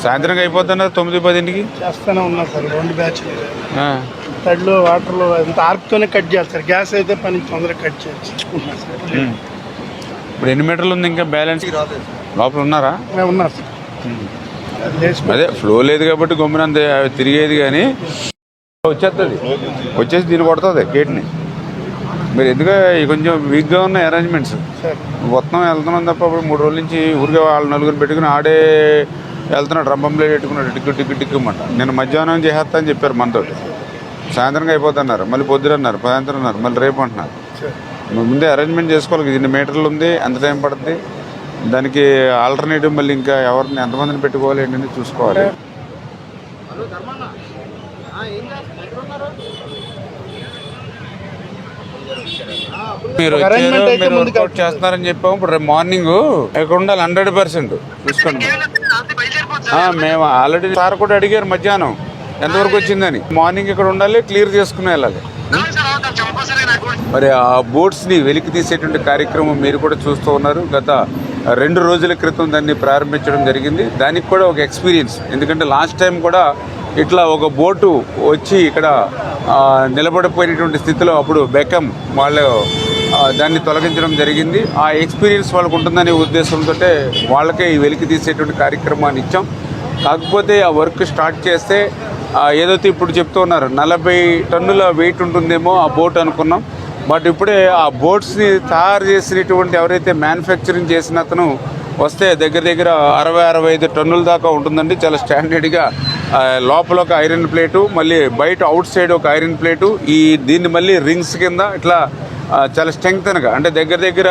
సాయంత్రం అయిపోతున్నారు తొమ్మిది పదింటికి? చేస్తూనే ఉన్నా సార్ రెండు బ్యాచ్లు ఆ, థర్డ్లో వాటర్లో అంత ఆర్పుతోనే కట్ చేస్తారు గ్యాస్ అయితే పని తొందరగా కట్ చేసుకుంటున్నాం సార్. ఇప్పుడు ఎన్ని మీటర్లు ఉంది ఇంకా బ్యాలెన్స్ లోపల ఉన్నారా? మేము ఉన్నాం సార్. అది ఫ్లో లేదు కాబట్టి గమ్మునంత తిరిగేది కానీ వచ్చేస్తుంది వచ్చేసి దీన్ని కొడుతుంది గేట్ని. మీరు ఎందుకు ఈ కొంచెం వీక్గా ఉన్న అరేంజ్మెంట్స్ మొత్తం వెళ్తున్నాం తప్ప ఇప్పుడు మూడు రోజుల నుంచి ఊరికే వాళ్ళ నలుగురు పెట్టుకుని ఆడే వెళ్తున్నాడు రంభంలో పెట్టుకున్నాడు టిక్కు టిక్కు టిక్కుమంట నేను మధ్యాహ్నం చేసేస్తా అని చెప్పారు మనతో సాయంత్రంగా అయిపోతున్నారు మళ్ళీ పొద్దున అన్నారు సాయంత్రం అన్నారు మళ్ళీ రేపు అంటున్నారు. ముందే అరేంజ్మెంట్ చేసుకోవాలి ఇన్ని మీటర్లు ఉంది ఎంత టైం పడుతుంది దానికి ఆల్టర్నేటివ్ మళ్ళీ ఇంకా ఎవరిని ఎంతమందిని పెట్టుకోవాలి ఏంటని చూసుకోవాలి. మీరు వచ్చారు మీరు వర్కౌట్ చేస్తున్నారని చెప్పాము. ఇప్పుడు రేపు మార్నింగ్ ఇక్కడ ఉండాలి హండ్రెడ్ పర్సెంట్ చూసుకోండి. ఆ, మేము ఆల్రెడీ సార్ కూడా అడిగారు మధ్యాహ్నం ఎంతవరకు వచ్చిందని. మార్నింగ్ ఇక్కడ ఉండాలి క్లియర్ చేసుకుని వెళ్ళాలి మరి ఆ బోట్స్ని వెలికి తీసేటువంటి కార్యక్రమం మీరు కూడా చూస్తూ ఉన్నారు. గత రెండు రోజుల క్రితం దాన్ని ప్రారంభించడం జరిగింది. దానికి కూడా ఒక ఎక్స్పీరియన్స్ ఎందుకంటే లాస్ట్ టైం కూడా ఇట్లా ఒక బోటు వచ్చి ఇక్కడ ఆ, నిలబడిపోయినటువంటి స్థితిలో అప్పుడు బెకం వాళ్ళు దాన్ని తొలగించడం జరిగింది. ఆ ఎక్స్పీరియన్స్ వాళ్ళకు ఉంటుందనే ఉద్దేశంతో వాళ్ళకే వెలికి తీసేటువంటి కార్యక్రమాన్ని ఇచ్చాం. కాకపోతే ఆ వర్క్ స్టార్ట్ చేస్తే ఏదైతే ఇప్పుడు చెప్తూ ఉన్నారు నలభై టన్నుల వెయిట్ ఉంటుందేమో ఆ బోట్ అనుకున్నాం. బట్ ఇప్పుడే ఆ బోట్స్ని తయారు చేసినటువంటి ఎవరైతే మ్యానుఫ్యాక్చరింగ్ చేసిన అతను వస్తే దగ్గర దగ్గర అరవై అరవై ఐదు టన్నుల దాకా ఉంటుందండి. చాలా స్టాండర్డ్గా లోపల ఒక ఐరన్ ప్లేటు మళ్ళీ బయట అవుట్ సైడ్ ఒక ఐరన్ ప్లేటు ఈ దీన్ని మళ్ళీ రింగ్స్ కింద ఇట్లా చాలా చాలా స్ట్రెంగ్తన్గా అంటే దగ్గర దగ్గర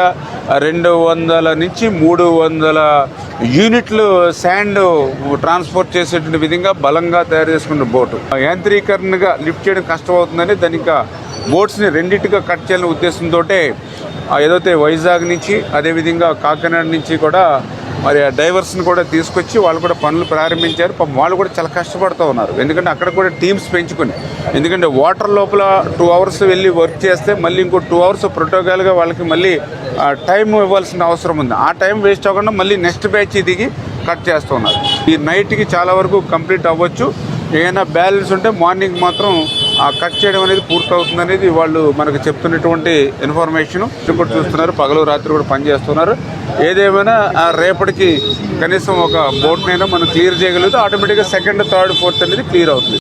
రెండు వందల నుంచి మూడు వందల యూనిట్లు శాండ్ ట్రాన్స్పోర్ట్ చేసేటువంటి విధంగా బలంగా తయారు చేసుకున్న బోటు. యాంత్రీకరణగా లిఫ్ట్ చేయడం కష్టం అవుతుందని దాని ఇంకా బోట్స్ని రెండింటిగా కట్ చేయాలనే ఉద్దేశంతో ఏదైతే వైజాగ్ నుంచి అదేవిధంగా కాకినాడ నుంచి కూడా మరి ఆ డైవర్స్ని కూడా తీసుకొచ్చి వాళ్ళు కూడా పనులు ప్రారంభించారు. పాపం వాళ్ళు కూడా చాలా కష్టపడుతూ ఉన్నారు. ఎందుకంటే అక్కడ కూడా టీమ్స్ పెంచుకొని. ఎందుకంటే వాటర్ లోపల టూ అవర్స్ వెళ్ళి వర్క్ చేస్తే మళ్ళీ ఇంకో టూ అవర్స్ ప్రోటోకాల్గా వాళ్ళకి మళ్ళీ టైం ఇవ్వాల్సిన అవసరం ఉంది. ఆ టైం వేస్ట్ అవ్వకుండా మళ్ళీ నెక్స్ట్ బ్యాచ్ దిగి కట్ చేస్తున్నారు ఈ నైట్కి చాలా వరకు కంప్లీట్ అవ్వచ్చు. ఏమైనా బ్యాలెన్స్ ఉంటే మార్నింగ్ మాత్రం కట్ చేయడం అనేది పూర్తవుతుంది అనేది వాళ్ళు మనకు చెప్తున్నటువంటి ఇన్ఫర్మేషన్. ఇప్పుడు చూస్తున్నారు పగలు రాత్రి కూడా పనిచేస్తున్నారు. ఏదేమైనా ఆ రేపటికి కనీసం ఒక బోట్నైనా మనం క్లియర్ చేయగలిగితే ఆటోమేటిక్గా సెకండ్ థర్డ్ ఫోర్త్ అనేది క్లియర్ అవుతుంది.